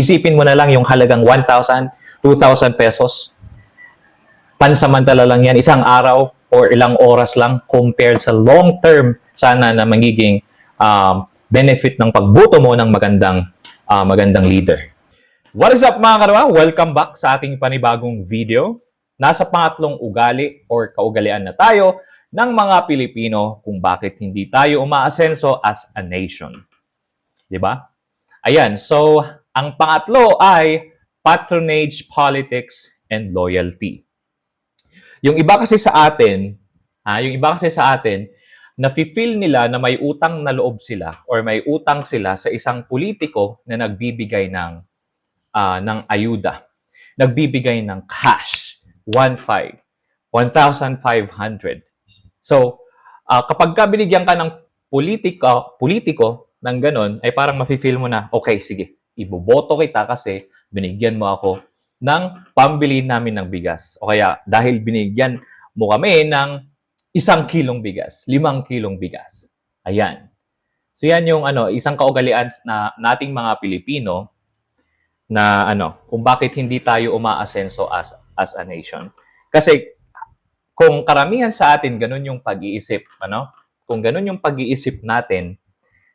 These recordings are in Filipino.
Isipin mo na lang yung halagang 1,000, 2,000 pesos. Pansamantala lang yan, isang araw or ilang oras lang compared sa long term sana na magiging um, benefit ng pagbuto mo ng magandang ah, magandang leader. What is up mga karawa? Welcome back sa ating panibagong video. Nasa pangatlong ugali or kaugalian na tayo ng mga Pilipino kung bakit hindi tayo umaasenso as a nation. 'Di ba? Ayan, so ang pangatlo ay patronage politics and loyalty. Yung iba kasi sa atin, ha, yung iba kasi sa atin, nafe-feel nila na may utang na loob sila or may utang sila sa isang politiko na nagbibigay ng ah, ng ayuda. Nagbibigay ng cash, 1,500, 1,500. So, ah, kapag ka binigyan ka ng politiko, politiko ng ganun, ay parang mafe-feel mo na, okay, sige, iboboto kita kasi binigyan mo ako ng pambili namin ng bigas. O kaya, dahil binigyan mo kami ng isang kilong bigas, limang kilong bigas. Ayan. So yan yung ano, isang kaugalian na nating mga Pilipino na ano, kung bakit hindi tayo umaasenso as as a nation. Kasi kung karamihan sa atin ganun yung pag-iisip, ano? Kung ganun yung pag-iisip natin,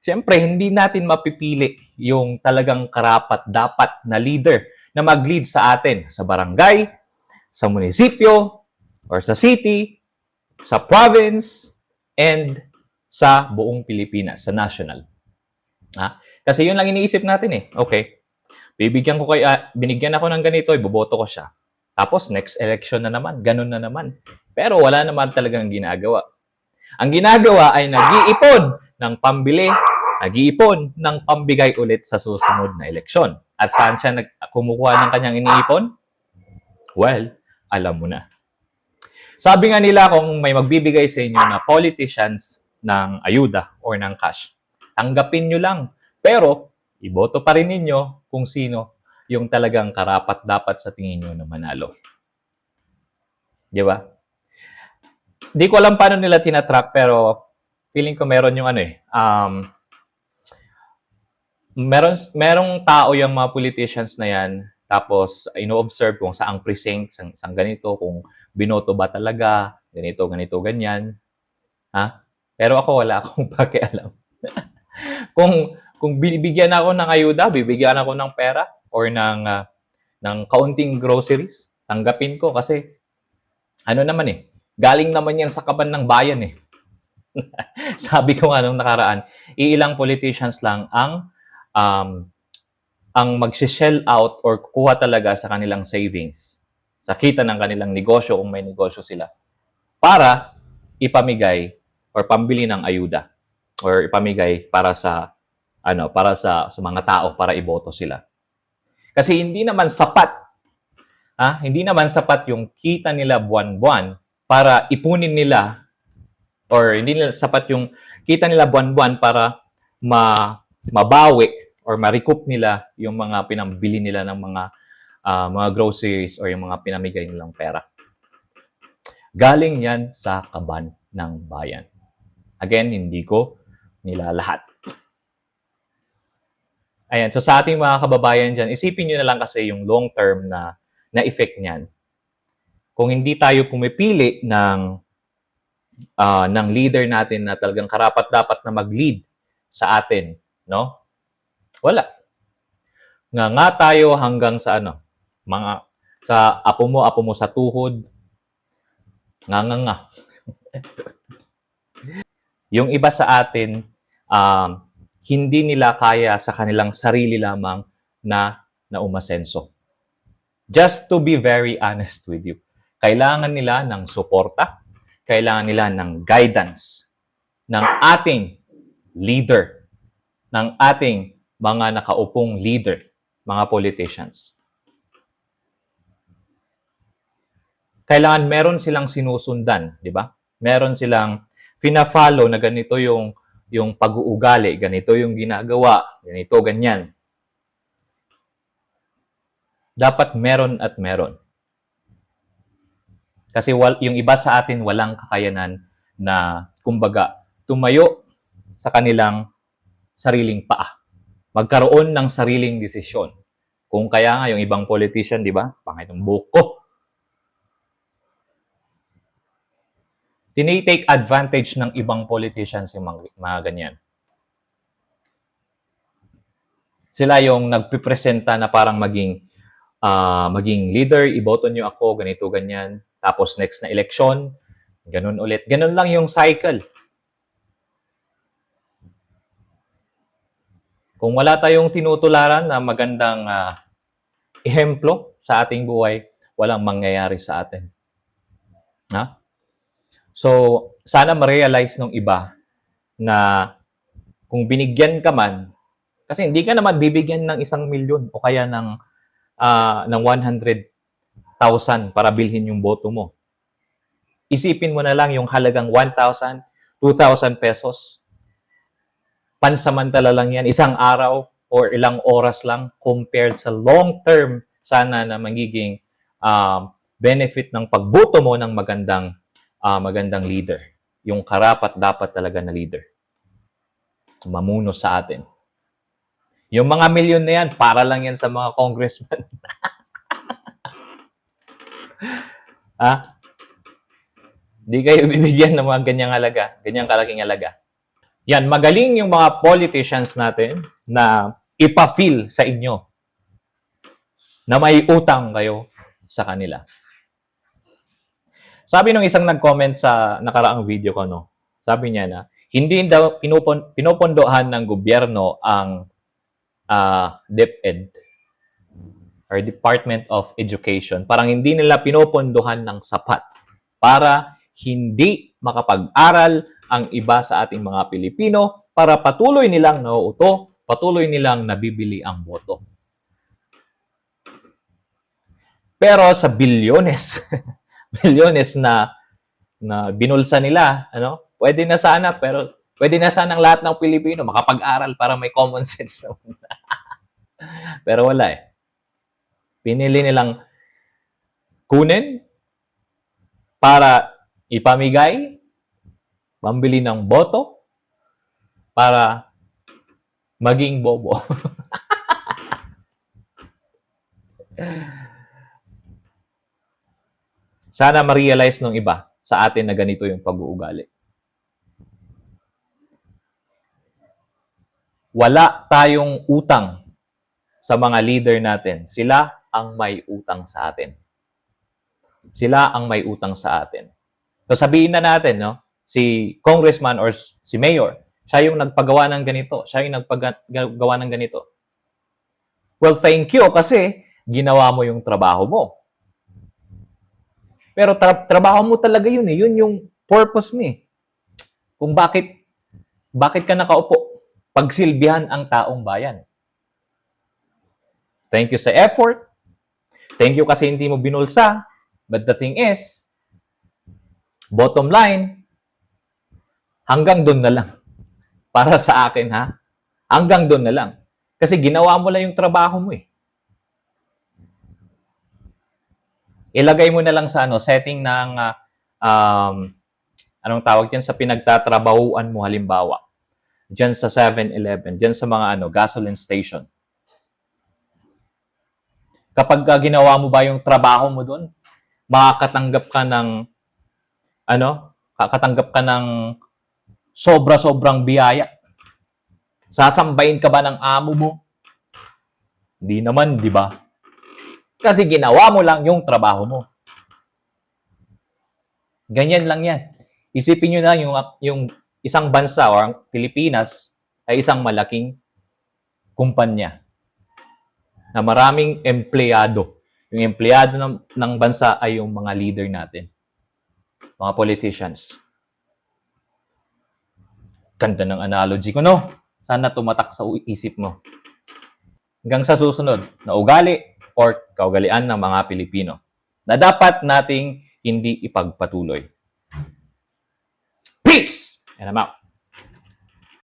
Siyempre, hindi natin mapipili yung talagang karapat dapat na leader na mag-lead sa atin sa barangay, sa munisipyo, or sa city, sa province, and sa buong Pilipinas, sa national. Ha? Kasi yun lang iniisip natin eh. Okay, bibigyan ko kay, ah, binigyan ako ng ganito, iboboto ko siya. Tapos next election na naman, ganun na naman. Pero wala naman talagang ginagawa. Ang ginagawa ay nag-iipon ng pambili, nag-iipon ng pambigay ulit sa susunod na eleksyon. At saan siya nag kumukuha ng kanyang iniipon? Well, alam mo na. Sabi nga nila kung may magbibigay sa inyo na politicians ng ayuda or ng cash, tanggapin nyo lang. Pero, iboto pa rin ninyo kung sino yung talagang karapat dapat sa tingin nyo na manalo. Di ba? Di ko alam paano nila tinatrack pero feeling ko meron yung ano eh, um, meron merong tao yung mga politicians na yan tapos ino-observe kung saang precinct, sang, sang ganito, kung binoto ba talaga, ganito, ganito, ganyan. Ha? Pero ako wala akong pakialam. kung kung binibigyan ako ng ayuda, bibigyan ako ng pera or ng ah, ng kaunting groceries, tanggapin ko kasi ano naman eh, galing naman yan sa kaban ng bayan eh. Sabi ko nga nung nakaraan, iilang politicians lang ang um, ang mag-shell out or kuha talaga sa kanilang savings, sa kita ng kanilang negosyo kung may negosyo sila, para ipamigay or pambili ng ayuda or ipamigay para sa ano para sa sa mga tao para iboto sila. Kasi hindi naman sapat ah, hindi naman sapat yung kita nila buwan-buwan para ipunin nila or hindi nila sapat yung kita nila buwan-buwan para ma mabawi or ma-recoup nila yung mga pinambili nila ng mga ah, mga groceries or yung mga pinamigay nilang pera. Galing yan sa kaban ng bayan. Again, hindi ko nila lahat. Ayan, so sa ating mga kababayan dyan, isipin nyo na lang kasi yung long term na, na effect niyan. Kung hindi tayo pumipili ng, ah, ng leader natin na talagang karapat dapat na mag-lead sa atin, no? Wala. Nga nga tayo hanggang sa ano, mga sa apo mo, apo mo sa tuhod. Nga nga nga. yung iba sa atin, um, hindi nila kaya sa kanilang sarili lamang na na umasenso. Just to be very honest with you, kailangan nila ng suporta, kailangan nila ng guidance ng ating leader, ng ating mga nakaupong leader, mga politicians. Kailangan meron silang sinusundan, di ba? Meron silang fina-follow na ganito yung yung pag-uugali, ganito yung ginagawa, ganito, ganyan. Dapat meron at meron. Kasi wal, yung iba sa atin walang kakayanan na, kumbaga, tumayo sa kanilang sariling paa magkaroon ng sariling desisyon. Kung kaya nga yung ibang politician, di ba? Pangit ang buhok ko. Tinitake advantage ng ibang politicians yung mga, mga ganyan. Sila yung nagpipresenta na parang maging ah, maging leader, iboto niyo ako, ganito, ganyan. Tapos next na election, ganun ulit. Ganun lang yung cycle. Kung wala tayong tinutularan na magandang ah, ehemplo sa ating buhay, walang mangyayari sa atin. Ha? So, sana ma-realize ng iba na kung binigyan ka man, kasi hindi ka naman bibigyan ng isang milyon o kaya ng, ah, ng 100,000 para bilhin yung boto mo. Isipin mo na lang yung halagang 1,000, 2,000 pesos. Pansamantala lang yan, isang araw or ilang oras lang compared sa long term sana na magiging um, benefit ng pagboto mo ng magandang ah, magandang leader. Yung karapat dapat talaga na leader. Mamuno sa atin. Yung mga milyon na yan, para lang yan sa mga congressman. ha? Di kayo bibigyan ng mga ganyang halaga, ganyang kalaking halaga. Yan, magaling yung mga politicians natin na ipa-feel sa inyo na may utang kayo sa kanila. Sabi nung isang nag-comment sa nakaraang video ko, no, sabi niya na, hindi daw pinupon, pinupondohan ng gobyerno ang ah, DepEd or Department of Education. Parang hindi nila pinupondohan ng sapat para hindi makapag-aral ang iba sa ating mga Pilipino para patuloy nilang nauuto, patuloy nilang nabibili ang boto. Pero sa bilyones, bilyones na na binulsa nila, ano? Pwede na sana pero pwede na sana ang lahat ng Pilipino makapag-aral para may common sense naman. pero wala eh. Pinili nilang kunin para ipamigay, pambili ng boto, para maging bobo. Sana ma-realize ng iba sa atin na ganito yung pag-uugali. Wala tayong utang sa mga leader natin. Sila ang may utang sa atin. Sila ang may utang sa atin. So sabihin na natin, no, si congressman or si mayor, siya yung nagpagawa ng ganito, siya yung nagpagawa ng ganito. Well, thank you kasi ginawa mo yung trabaho mo. Pero tra- trabaho mo talaga yun eh. Yun yung purpose mo eh. Kung bakit bakit ka nakaupo? Pagsilbihan ang taong bayan. Thank you sa effort. Thank you kasi hindi mo binulsa. But the thing is, bottom line, hanggang doon na lang. Para sa akin ha, hanggang doon na lang. Kasi ginawa mo lang yung trabaho mo eh. ilagay mo na lang sa ano, setting ng ah, um, anong tawag diyan sa pinagtatrabahuan mo halimbawa. Diyan sa 7-Eleven, diyan sa mga ano, gasoline station. Kapag ah, ginawa mo ba yung trabaho mo doon, makakatanggap ka ng ano, kakatanggap ka ng sobra-sobrang biyaya. Sasambayin ka ba ng amo mo? Hindi naman, di ba? Kasi ginawa mo lang yung trabaho mo. Ganyan lang yan. Isipin nyo na yung, yung isang bansa o ang Pilipinas ay isang malaking kumpanya na maraming empleyado. Yung empleyado ng, ng bansa ay yung mga leader natin. Mga politicians. Ganda ng analogy ko, no? Sana tumatak sa isip mo. Hanggang sa susunod na ugali or kaugalian ng mga Pilipino na dapat nating hindi ipagpatuloy. Peace! And I'm out.